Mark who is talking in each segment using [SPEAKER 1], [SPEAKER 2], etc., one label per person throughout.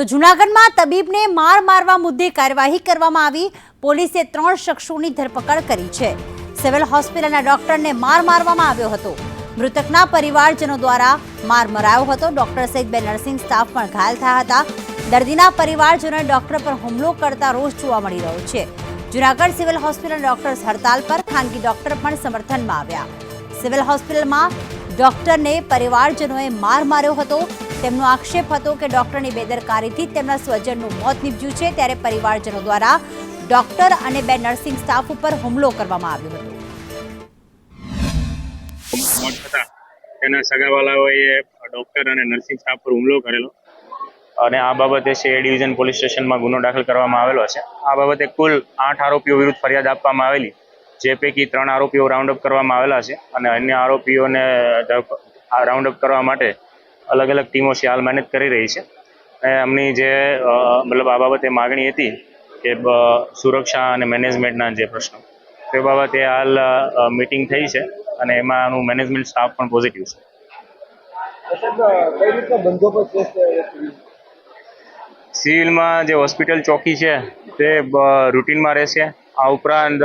[SPEAKER 1] તો જૂનાગઢમાં તબીબને માર મારવા મુદ્દે કાર્યવાહી કરવામાં આવી. પોલીસે ત્રણ શખ્સોની ધરપકડ કરી છે. સિવિલ હોસ્પિટલના ડોક્ટરને માર મારવામાં આવ્યો હતો. મૃતકના પરિવારજનો દ્વારા માર મરાયો હતો. ડોક્ટર સહિત બે નર્સિંગ સ્ટાફ પણ ઘાયલ થયા હતા. દર્દીના પરિવારજનોએ ડોક્ટર પર હુમલો કરતા રોષ જોવા મળી રહ્યો છે. જૂનાગઢ સિવિલ હોસ્પિટલ ડોક્ટર્સ હડતાલ પર ખાનગી ડોક્ટર પણ સમર્થનમાં આવ્યા. સિવિલ હોસ્પિટલમાં ડોક્ટરને પરિવારજનોએ માર માર્યો હતો. તેમનો આક્ષેપ હતો કે ડોક્ટરની બેદરકારીથી તેમના સ્વજનનું મોત નીપજ્યું છે ત્યારે પરિવારજનો દ્વારા ડોક્ટર અને બે નર્સિંગ સ્ટાફ ઉપર હુમલો કરવામાં આવ્યો હતો.
[SPEAKER 2] તેના સગાવાલાઓએ ડોક્ટર અને નર્સિંગ સ્ટાફ પર હુમલો કરેલો. અને આ બાબતે છે ડિવિઝન પોલીસ સ્ટેશનમાં ગુનો દાખલ કરવામાં આવેલો છે. આ બાબતે કુલ આઠ આરોપીઓ વિરુદ્ધ ફરિયાદ આપવામાં આવેલી, જે પૈકી ત્રણ આરોપીઓ રાઉન્ડ અપ કરવામાં આવેલા છે. અને અન્ય આરોપીઓને રાઉન્ડ અપ કરવા માટે અલગ અલગ ટીમો છે, હાલ મહેનત કરી રહી છે. અને એમની જે મતલબ આ બાબતે માગણી હતી કે સુરક્ષા અને મેનેજમેન્ટના જે પ્રશ્નો. તે બાબતે હાલ મિટિંગ થઈ છે અને એમાં આનું મેનેજમેન્ટ સ્ટાફ પણ પોઝિટિવ છે. સિવિલમાં જે હોસ્પિટલ ચોકી છે, તે રૂટીનમાં રહેશે. આ ઉપરાંત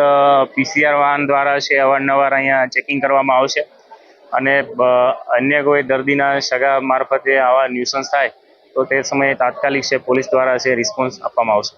[SPEAKER 2] પીસીઆર વાહન દ્વારા છે, અવારનવાર અહીંયા ચેકિંગ કરવામાં આવશે. અને અન્ય કોઈ દર્દીના સગા મારફતે આવા ન્યુસન્સ થાય, તો તે સમયે તાત્કાલિક છે, પોલીસ દ્વારા છે રિસ્પોન્સ આપવામાં આવશે.